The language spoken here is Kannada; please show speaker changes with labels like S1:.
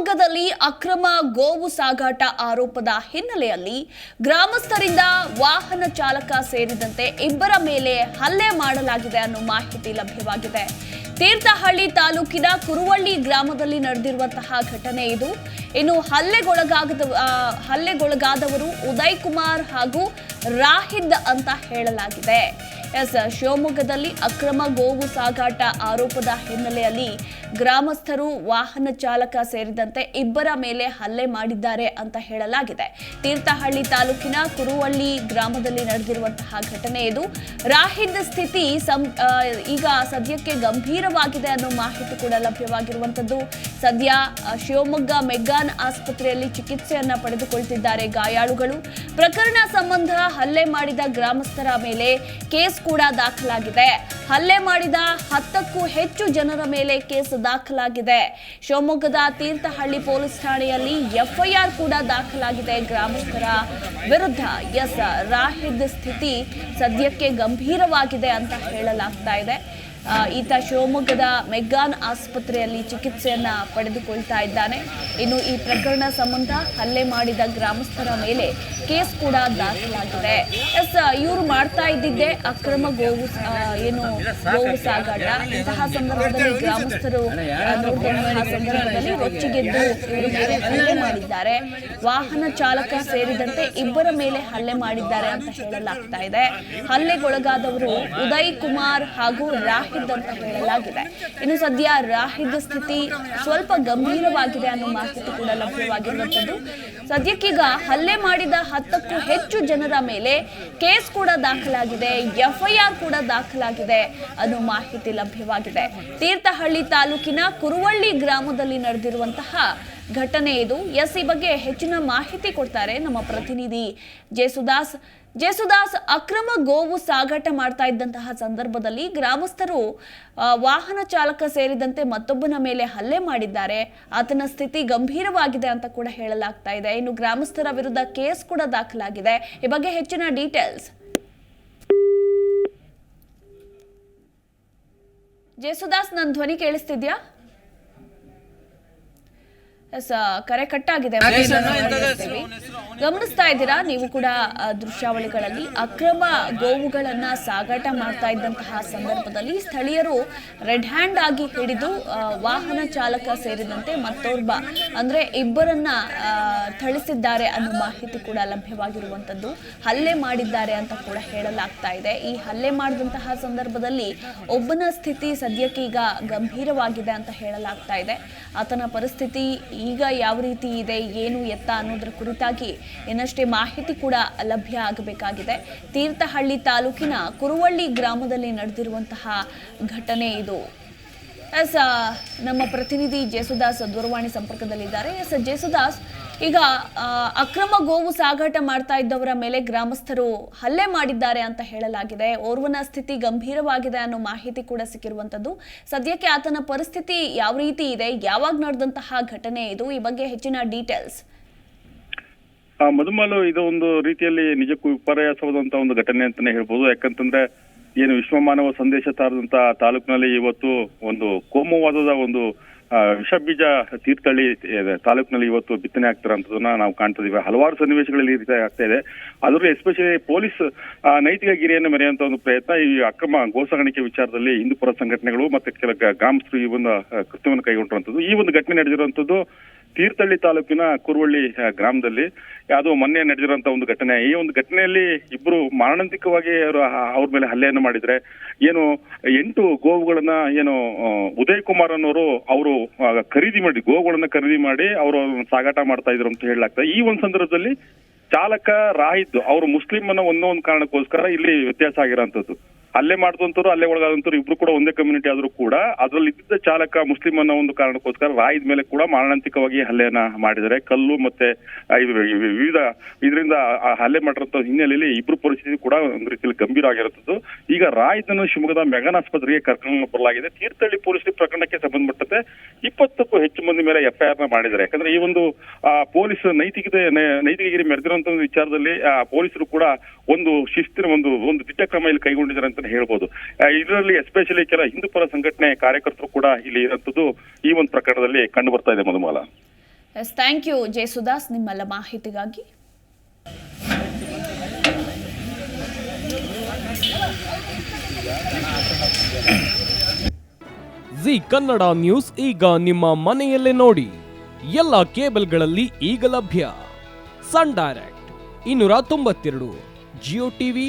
S1: ಶಿವಮೊಗ್ಗದಲ್ಲಿ ಅಕ್ರಮ ಗೋವು ಸಾಗಾಟ ಆರೋಪದ ಹಿನ್ನೆಲೆಯಲ್ಲಿ ಗ್ರಾಮಸ್ಥರಿಂದ ವಾಹನ ಚಾಲಕ ಸೇರಿದಂತೆ ಇಬ್ಬರ ಮೇಲೆ ಹಲ್ಲೆ ಮಾಡಲಾಗಿದೆ ಅನ್ನೋ ಮಾಹಿತಿ ಲಭ್ಯವಾಗಿದೆ. ತೀರ್ಥಹಳ್ಳಿ ತಾಲೂಕಿನ ಕುರುವಳ್ಳಿ ಗ್ರಾಮದಲ್ಲಿ ನಡೆದಿರುವಂತಹ ಘಟನೆ ಇದು. ಇನ್ನು ಹಲ್ಲೆಗೊಳಗಾಗದ ಹಲ್ಲೆಗೊಳಗಾದವರು ಉದಯ್ ಕುಮಾರ್ ಹಾಗೂ ರಾಹಿದ್ ಅಂತ ಹೇಳಲಾಗಿದೆ. ಎಸ್, ಶಿವಮೊಗ್ಗದಲ್ಲಿ ಅಕ್ರಮ ಗೋವು ಸಾಗಾಟ ಆರೋಪದ ಹಿನ್ನೆಲೆಯಲ್ಲಿ ಗ್ರಾಮಸ್ಥರು ವಾಹನ ಚಾಲಕ ಸೇರಿದಂತೆ ಇಬ್ಬರ ಮೇಲೆ ಹಲ್ಲೆ ಮಾಡಿದ್ದಾರೆ ಅಂತ ಹೇಳಲಾಗಿದೆ. ತೀರ್ಥಹಳ್ಳಿ ತಾಲೂಕಿನ ಕುರುವಳ್ಳಿ ಗ್ರಾಮದಲ್ಲಿ ನಡೆದಿರುವಂತಹ ಘಟನೆ ಇದು. ರಾಹಿದ್ ಸ್ಥಿತಿ ಈಗ ಸದ್ಯಕ್ಕೆ ಗಂಭೀರವಾಗಿದೆ ಅನ್ನೋ ಮಾಹಿತಿ ಕೂಡ ಲಭ್ಯವಾಗಿರುವಂತದ್ದು ಸದ್ಯ ಶಿವಮೊಗ್ಗ ಮೆಗ್ಗಾನ್ ಆಸ್ಪತ್ರೆಯಲ್ಲಿ ಚಿಕಿತ್ಸೆಯನ್ನ ಪಡೆದುಕೊಳ್ತಿದ್ದಾರೆ ಗಾಯಾಳುಗಳು. ಪ್ರಕರಣ ಸಂಬಂಧ ಹಲ್ಲೆ ಮಾಡಿದ ಗ್ರಾಮಸ್ಥರ ಮೇಲೆ ಕೇಸ್ ಕೂಡ ದಾಖಲಾಗಿದೆ. ಹಲ್ಲೆ ಮಾಡಿದ ಹತ್ತಕ್ಕೂ ಹೆಚ್ಚು ಜನರ ಮೇಲೆ ಕೇಸ್ ದಾಖಲಾಗಿದೆ. ಶಿವಮೊಗ್ಗದ ತೀರ್ಥಹಳ್ಳಿ ಪೊಲೀಸ್ ಠಾಣೆಯಲ್ಲಿ ಎಫ್ಐಆರ್ ಕೂಡ ದಾಖಲಾಗಿದೆ. ಗ್ರಾಮಸ್ಥರ ವಿರುದ್ಧ ಎಸ್. ರಾಹಿದ್ ಸ್ಥಿತಿ ಸದ್ಯಕ್ಕೆ ಗಂಭೀರವಾಗಿದೆ ಅಂತ ಹೇಳಲಾಗ್ತಾ ಇದೆ. ಈತ ಶಿವಮೊಗ್ಗದ ಮೆಗ್ಗಾನ್ ಆಸ್ಪತ್ರೆಯಲ್ಲಿ ಚಿಕಿತ್ಸೆಯನ್ನ ಪಡೆದುಕೊಳ್ತಾ ಇದ್ದಾನೆ. ಇನ್ನು ಈ ಪ್ರಕರಣ ಸಂಬಂಧ ಹಲ್ಲೆ ಮಾಡಿದ ಗ್ರಾಮಸ್ಥರ ಮೇಲೆ ಕೇಸ್ ಕೂಡ ದಾಖಲಾಗಿದೆ. ಎಸ್ ಇವರು ಮಾಡ್ತಾ ಇದ್ದಿದ್ದೆ ಅಕ್ರಮ ಗೋವು ಏನು ಗೋವು ಸಾಗಾಟ. ಇಂತಹ ಸಂದರ್ಭದಲ್ಲಿ ಗ್ರಾಮಸ್ಥರು ಸಂದರ್ಭದಲ್ಲಿ ಮೇಲೆ ಹಲ್ಲೆ ಮಾಡಿದ್ದಾರೆ. ವಾಹನ ಚಾಲಕ ಸೇರಿದಂತೆ ಇಬ್ಬರ ಮೇಲೆ ಹಲ್ಲೆ ಮಾಡಿದ್ದಾರೆ ಅಂತ ಹೇಳಲಾಗ್ತಾ ಇದೆ. ಹಲ್ಲೆಗೊಳಗಾದವರು ಉದಯ್ ಕುಮಾರ್ ಹಾಗೂ ರಾಹಿದ್ ಅಂತ ಹೇಳಲಾಗಿದೆ. ಇನ್ನು ಸದ್ಯ ರಾಹಿದ್ ಸ್ಥಿತಿ ಸ್ವಲ್ಪ ಗಂಭೀರವಾಗಿದೆ ಅನ್ನೋ ಮಾಹಿತಿ ಕೂಡ ಲಭ್ಯವಾಗಿರುವಂತದ್ದು ಸದ್ಯಕ್ಕೀಗ ಹಲ್ಲೆ ಮಾಡಿದ ಹತ್ತಕ್ಕೂ ಹೆಚ್ಚು ಜನರ ಮೇಲೆ ಕೇಸ್ ಕೂಡ ದಾಖಲಾಗಿದೆ, ಎಫ್ಐಆರ್ ಕೂಡ ದಾಖಲಾಗಿದೆ ಅನ್ನೋ ಮಾಹಿತಿ ಲಭ್ಯವಾಗಿದೆ. ತೀರ್ಥಹಳ್ಳಿ ತಾಲೂಕಿನ ಕುರುವಳ್ಳಿ ಗ್ರಾಮದಲ್ಲಿ ನಡೆದಿರುವಂತಹ ಘಟನೆ ಇದು. ಎಸ್ ಈ ಬಗ್ಗೆ ಹೆಚ್ಚಿನ ಮಾಹಿತಿ ಕೊಡ್ತಾರೆ ನಮ್ಮ ಪ್ರತಿನಿಧಿ ಜೇಸುದಾಸ್. ಜೇಸುದಾಸ್ ಅಕ್ರಮ ಗೋವು ಸಾಗಾಟ ಮಾಡ್ತಾ ಇದ್ದಂತಹ ಸಂದರ್ಭದಲ್ಲಿ ಗ್ರಾಮಸ್ಥರು ವಾಹನ ಚಾಲಕ ಸೇರಿದಂತೆ ಮತ್ತೊಬ್ಬನ ಮೇಲೆ ಹಲ್ಲೆ ಮಾಡಿದ್ದಾರೆ. ಆತನ ಸ್ಥಿತಿ ಗಂಭೀರವಾಗಿದೆ ಅಂತ ಕೂಡ ಹೇಳಲಾಗ್ತಾ ಇದೆ. ಇನ್ನು ಗ್ರಾಮಸ್ಥರ ವಿರುದ್ಧ ಕೇಸ್ ಕೂಡ ದಾಖಲಾಗಿದೆ. ಈ ಬಗ್ಗೆ ಹೆಚ್ಚಿನ ಡೀಟೇಲ್ಸ್. ಜೇಸುದಾಸ್ ನನ್ನ ಧ್ವನಿ ಕೇಳಿಸ್ತಿದ್ಯಾ? ಕರೆ ಕಟ್ಟಾಗಿದೆ. ಗಮನಿಸ್ತಾ ಇದ್ದೀರಾ? ನೀವು ಕೂಡ ದೃಶ್ಯಾವಳಿಗಳಲ್ಲಿ ಅಕ್ರಮ ಗೋವುಗಳನ್ನ ಸಾಗಾಟ ಮಾಡ್ತಾ ಇದ್ದಂತಹ ಸಂದರ್ಭದಲ್ಲಿ ಸ್ಥಳೀಯರು ರೆಡ್ ಹ್ಯಾಂಡ್ ಆಗಿ ಹಿಡಿದು ವಾಹನ ಚಾಲಕ ಸೇರಿದಂತೆ ಮತ್ತೋರ್ವ ಅಂದ್ರೆ ಇಬ್ಬರನ್ನ ಥಳಿಸಿದ್ದಾರೆ ಅನ್ನೋ ಮಾಹಿತಿ ಕೂಡ ಲಭ್ಯವಾಗಿರುವಂಥದ್ದು ಹಲ್ಲೆ ಮಾಡಿದ್ದಾರೆ ಅಂತ ಕೂಡ ಹೇಳಲಾಗ್ತಾ ಇದೆ. ಈ ಹಲ್ಲೆ ಮಾಡಿದಂತಹ ಸಂದರ್ಭದಲ್ಲಿ ಒಬ್ಬನ ಸ್ಥಿತಿ ಸದ್ಯಕ್ಕೆ ಈಗ ಗಂಭೀರವಾಗಿದೆ ಅಂತ ಹೇಳಲಾಗ್ತಾ ಇದೆ. ಆತನ ಪರಿಸ್ಥಿತಿ ಈಗ ಯಾವ ರೀತಿ ಇದೆ, ಏನು ಎತ್ತ ಅನ್ನೋದ್ರ ಕುರಿತಾಗಿ ಇನ್ನಷ್ಟೇ ಮಾಹಿತಿ ಕೂಡ ಲಭ್ಯ ಆಗಬೇಕಾಗಿದೆ. ತೀರ್ಥಹಳ್ಳಿ ತಾಲೂಕಿನ ಕುರುವಳ್ಳಿ ಗ್ರಾಮದಲ್ಲಿ ನಡೆದಿರುವಂತಹ ಘಟನೆ ಇದು. ಎಸ್ ನಮ್ಮ ಪ್ರತಿನಿಧಿ ಜೇಸುದಾಸ್ ದೂರವಾಣಿ ಸಂಪರ್ಕದಲ್ಲಿದ್ದಾರೆ. ಎಸ್ ಜೇಸುದಾಸ್ ಈಗ ಅಕ್ರಮ ಗೋವು ಸಾಗಾಟ ಮಾಡ್ತಾ ಇದ್ದವರ ಮೇಲೆ ಗ್ರಾಮಸ್ಥರು ಹಲ್ಲೆ ಮಾಡಿದ್ದಾರೆ ಅಂತ ಹೇಳಲಾಗಿದೆ. ಓರ್ವನ ಸ್ಥಿತಿ ಗಂಭೀರವಾಗಿದೆ ಅನ್ನೋ ಮಾಹಿತಿ ಕೂಡ ಸಿಕ್ಕಿರುವಂತದ್ದು ಸದ್ಯಕ್ಕೆ ಆತನ ಪರಿಸ್ಥಿತಿ ಯಾವ ರೀತಿ ಇದೆ? ಯಾವಾಗ ನಡೆದಂತಹ ಘಟನೆ ಇದು? ಈ ಬಗ್ಗೆ ಹೆಚ್ಚಿನ ಡೀಟೇಲ್ಸ್.
S2: ಮಧುಮಾಲು, ಇದು ಒಂದು ರೀತಿಯಲ್ಲಿ ನಿಜಕ್ಕೂ ವಿಪರ್ಯಾಸವಾದಂತಹ ಒಂದು ಘಟನೆ ಅಂತಾನೆ ಹೇಳ್ಬೋದು. ಯಾಕಂತಂದ್ರೆ ಏನು ವಿಶ್ವಮಾನವ ಸಂದೇಶ ತಾರದಂತ ತಾಲೂಕಿನಲ್ಲಿ ಇವತ್ತು ಒಂದು ಕೋಮುವಾದದ ಒಂದು ವಿಷ ಬೀಜ ತೀರ್ಥಹಳ್ಳಿ ತಾಲೂಕಿನಲ್ಲಿ ಇವತ್ತು ಬಿತ್ತನೆ ಆಗ್ತಿರೋಂಥದ್ದನ್ನ ನಾವು ಕಾಣ್ತಾ ಇದೀವಿ. ಹಲವಾರು ಸನ್ನಿವೇಶಗಳಲ್ಲಿ ಈ ರೀತಿ ಆಗ್ತಾ ಇದೆ. ಅದರಲ್ಲೂ ಎಸ್ಪೆಷಲಿ ಪೊಲೀಸ್ ನೈತಿಕ ಗಿರಿಯನ್ನು ಮೆರೆಯುವಂತ ಒಂದು ಪ್ರಯತ್ನ ಈ ಅಕ್ರಮ ಗೋಸಾಗಾಣಿಕೆ ವಿಚಾರದಲ್ಲಿ ಹಿಂದೂಪರ ಸಂಘಟನೆಗಳು ಮತ್ತೆ ಕೆಲ ಗ್ರಾಮಸ್ಥರು ಈ ಒಂದು ಕೃತ್ಯವನ್ನು ಕೈಗೊಂಡಿರುವಂತದ್ದು ಈ ಒಂದು ಘಟನೆ ನಡೆದಿರುವಂತದ್ದು ತೀರ್ಥಹಳ್ಳಿ ತಾಲೂಕಿನ ಕುರುವಳ್ಳಿ ಗ್ರಾಮದಲ್ಲಿ ಯಾವುದೋ ಮೊನ್ನೆ ನಡೆದಿರುವಂತ ಒಂದು ಘಟನೆ. ಈ ಒಂದು ಘಟನೆಯಲ್ಲಿ ಇಬ್ರು ಮಾರಣಾಂತಿಕವಾಗಿ ಅವರು, ಅವ್ರ ಮೇಲೆ ಹಲ್ಲೆಯನ್ನು ಮಾಡಿದ್ರೆ ಏನು ಎಂಟು ಗೋವುಗಳನ್ನ ಏನು ಉದಯ್ ಕುಮಾರ್ ಅನ್ನೋರು ಅವರು ಖರೀದಿ ಮಾಡಿ, ಗೋವುಗಳನ್ನ ಖರೀದಿ ಮಾಡಿ ಅವರು ಸಾಗಾಟ ಮಾಡ್ತಾ ಇದ್ರು ಅಂತ ಹೇಳಲಾಗ್ತದೆ. ಈ ಒಂದು ಸಂದರ್ಭದಲ್ಲಿ ಚಾಲಕ ರಾಹಿದ್ ಅವರು ಮುಸ್ಲಿಂ ಅನ್ನೋ ಒಂದೋ ಒಂದು ಕಾರಣಕ್ಕೋಸ್ಕರ ಇಲ್ಲಿ ವ್ಯತ್ಯಾಸ ಆಗಿರೋಂಥದ್ದು ಅಲ್ಲೇ ಮಾಡಿದಂತರು ಅಲ್ಲೇ ಒಳಗಾದಂತರು ಇಬ್ರು ಕೂಡ ಒಂದೇ ಕಮ್ಯುನಿಟಿ ಆದರೂ ಕೂಡ ಅದರಲ್ಲಿ ಇದ್ದ ಚಾಲಕ ಮುಸ್ಲಿಂ ಅನ್ನೋ ಒಂದು ಕಾರಣಕ್ಕೋಸ್ಕರ ರಾಯದ ಮೇಲೆ ಕೂಡ ಮಾರಣಾಂತಿಕವಾಗಿ ಹಲ್ಲೆಯನ್ನ ಮಾಡಿದ್ದಾರೆ. ಕಲ್ಲು ಮತ್ತೆ ವಿವಿಧ ಇದರಿಂದ ಹಲ್ಲೆ ಮಾಡಿರೋ ಹಿನ್ನೆಲೆಯಲ್ಲಿ ಇಬ್ರು ಪರಿಸ್ಥಿತಿ ಕೂಡ ಒಂದು ರೀತಿಯಲ್ಲಿ ಗಂಭೀರ ಆಗಿರುತ್ತದೆ ಈಗ ರಾಯದನ್ನು ಶಿವಮೊಗ್ಗದ ಮೆಗನ್ ಆಸ್ಪತ್ರೆಗೆ ಕರ್ಕೊಂಡು ಬರಲಾಗಿದೆ. ತೀರ್ಥಹಳ್ಳಿ ಪೊಲೀಸ್ ಪ್ರಕರಣಕ್ಕೆ ಸಂಬಂಧಪಟ್ಟಂತೆ ಇಪ್ಪತ್ತಕ್ಕೂ ಹೆಚ್ಚು ಮಂದಿ ಮೇಲೆ ಎಫ್ಐಆರ್ನ ಮಾಡಿದ್ದಾರೆ. ಯಾಕಂದ್ರೆ ಈ ಒಂದು ಪೊಲೀಸ್ ನೈತಿಕತೆ ನೈತಿಕಗಿರಿ ಮೆರೆದಿರುವಂತ ವಿಚಾರದಲ್ಲಿ ಪೊಲೀಸರು ಕೂಡ ಒಂದು ಶಿಸ್ತಿನ ಒಂದು ಒಂದು ದಿಟ್ಟ ಕ್ರಮ ಇಲ್ಲಿ ಕೈಗೊಂಡಿದ್ದಾರೆ ಅಂತ ಹೇಳ್ಬೋದು. ಇದರಲ್ಲಿ ಎಸ್ಪೆಷಲಿ ಕೆಲ ಹಿಂದೂಪರ ಸಂಘಟನೆ ಕಾರ್ಯಕರ್ತರು ಕೂಡ ಇಲ್ಲಿ ಇರುವಂತದ್ದು ಈ ಒಂದು ಪ್ರಕರಣದಲ್ಲಿ ಕಂಡು ಬರ್ತಾ ಇದೆ Madhumala.
S1: Yes thank you Jayasudas ನಿಮ್ಮೆಲ್ಲ ಮಾಹಿತಿಗಾಗಿ.
S3: ಜಿ ಕನ್ನಡ ನ್ಯೂಸ್ ಈಗ ನಿಮ್ಮ ಮನೆಯಲ್ಲೇ ನೋಡಿ. ಎಲ್ಲ ಕೇಬಲ್ಗಳಲ್ಲಿ ಈಗ ಲಭ್ಯ. ಸನ್ ಡೈರೆಕ್ಟ್ ಇನ್ನೂರ ತೊಂಬತ್ತೆರಡು ಜಿಯೋ ಟಿವಿ